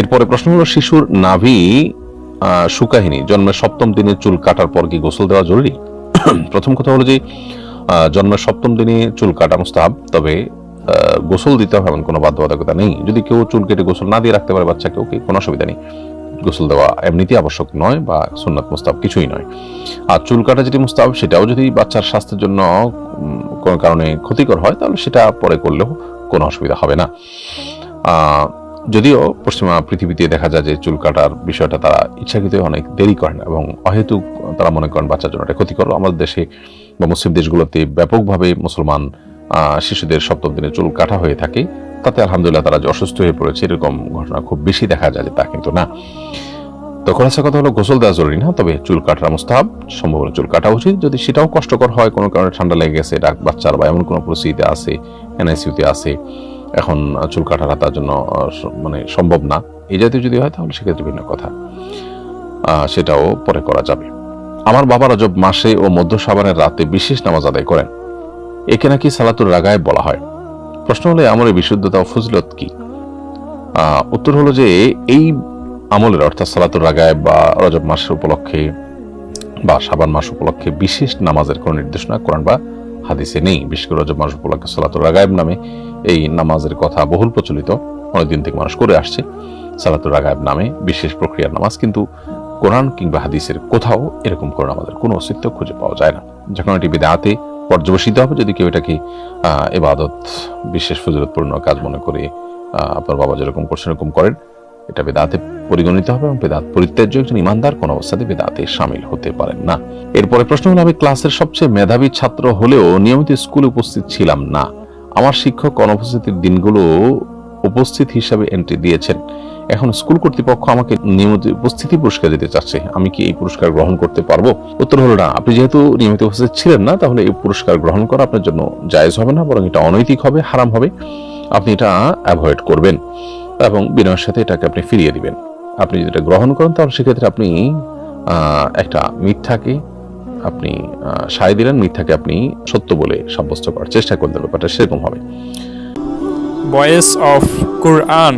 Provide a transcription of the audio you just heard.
এরপরে প্রশ্ন হলো, শিশুর নাভি সুকাহিনী, জন্মের সপ্তম দিনে চুল কাটার পর কি গোসল দেওয়া জরুরি? প্রথম কথা হলো যে জন্মের সপ্তম দিনে চুল কাটা মুস্তাহাব, তবে গোসল দিতে হবে এমন কোনো বাধ্যবাধকতা নেই। যদি কেউ চুল কেটে গোসল না দিয়ে রাখতে পারে বাচ্চাকে ওকে কোনো অসুবিধা নেই। গোসল দেওয়া এমনিতেই আবশ্যক নয় বা সুন্নাত মুস্তাব কিছুই নয়। আর চুল কাটা যেটি মুস্তাব সেটাও যদি বাচ্চার স্বাস্থ্যের জন্য কোনো কারণে ক্ষতিকর হয়, তাহলে সেটা পরে করলেও কোনো অসুবিধা হবে না। যদিও পশ্চিমা পৃথিবীতে দেখা যায় যে চুল কাটার বিষয়টা তারা ইচ্ছাকৃত অনেক দেরি করেন এবং অহেতুক তারা মনে করেন বাচ্চার জন্য এটা ক্ষতিকর। আমাদের দেশে বা মুসলিম দেশগুলোতে ব্যাপকভাবে মুসলমান শিশুদের সপ্তম দিনে চুল কাটা হয়ে থাকে। তাতে আলহামদুলিল্লাহ তারা যে অসুস্থ হয়ে পড়েছে, এরকম ঘটনা খুব বেশি দেখা যায় তা কিন্তু না। তো খোলাসা কথা হলো, গোসল দেওয়া জরুরি না, তবে চুল কাটার মুস্তাহাব সম্ভব চুল কাটা উচিত। যদি সেটাও কষ্টকর হয়, কোনো কারণে ঠান্ডা লেগে গেছে, ডাক বাচ্চার বা এমন কোনো পরিস্থিতিতে আছে, এনআইসিউতে আছে এখন চুল কাটাটা তার জন্য মানে সম্ভব না। এই জাতীয় যদি হয় তাহলে সেক্ষেত্রে ভিন্ন কথা। সেটাও পরে করা যাবে। আমার বাবা রজব মাসে ও মধ্য সাবানের রাতে বিশেষ নামাজ আদায় করেন। একে নাকি সালাতুর রাগায় বলা হয়। প্রশ্ন হলো আমলের বিশুদ্ধতা ও ফজিলত কি? উত্তর হলো যে, এই আমলের অর্থাৎ সালাতুর রাগায় বা রজব মাসের উপলক্ষে বা সাবান মাস উপলক্ষে বিশেষ নামাজের কোনো নির্দেশনা কোরআন বা হাদিসে নেই। বিশেষ করে রজব মাস উপলক্ষে সালাতুর রাগায়ব নামে এই নামাজের কথা বহুল প্রচলিত। অনেকদিন থেকে মানুষ করে আসছে। সালাতুর রাগায়ব নামে বিশেষ প্রক্রিয়ার নামাজ, কিন্তু কোরআন কিংবা হাদিসের কোথাও এরকম করে আমাদের কোনো অস্তিত্ব খুঁজে পাওয়া যায় না। যখন এটি বিদাতে পর্যবেসিত হবে, যদি কেউ এটাকে এবাদত বিশেষ ফজিলতপূর্ণ কাজ মনে করে আপনার বাবা যেরকম করছেন, এরকম করেন, এটা বেদাতে পরিগণিত হবে এবং বেদাত পরিত্যাজ্য একজন ইমানদার কোনো অবস্থাতে বেদাতে সামিল হতে পারেন না। এরপরে প্রশ্ন হলো, আমি ক্লাসের সবচেয়ে মেধাবী ছাত্র হলেও নিয়মিত স্কুলে উপস্থিত ছিলাম না। আমার শিক্ষক অনুপস্থিতির দিনগুলো উপস্থিত হিসাবে এন্ট্রি দিয়েছেন। এখন স্কুল কর্তৃপক্ষ আমাকে নিয়মিত উপস্থিতি পুরস্কার দিতে চাচ্ছে। আমি কি এই পুরস্কার গ্রহণ করতে পারব? উত্তর হলো না। আপনি যেহেতু নিয়মিত উপস্থিত ছিলেন না, তাহলে এই পুরস্কার গ্রহণ করা আপনার জন্য জায়েজ হবে না, বরং এটা অনৈতিক হবে, হারাম হবে। আপনি এটা অ্যাভয়েড করবেন এবং বিনয়ের সাথে এটাকে আপনি ফিরিয়ে দিবেন। আপনি যদি এটা গ্রহণ করেন, তাহলে সেক্ষেত্রে আপনি একটা মিথ্যাকে আপনি সায় দিলেন, মিথ্যাকে আপনি সত্য বলে সাব্যস্ত করার চেষ্টা করলেন, ব্যাপারটা সেরকম হবে। Voice of Quran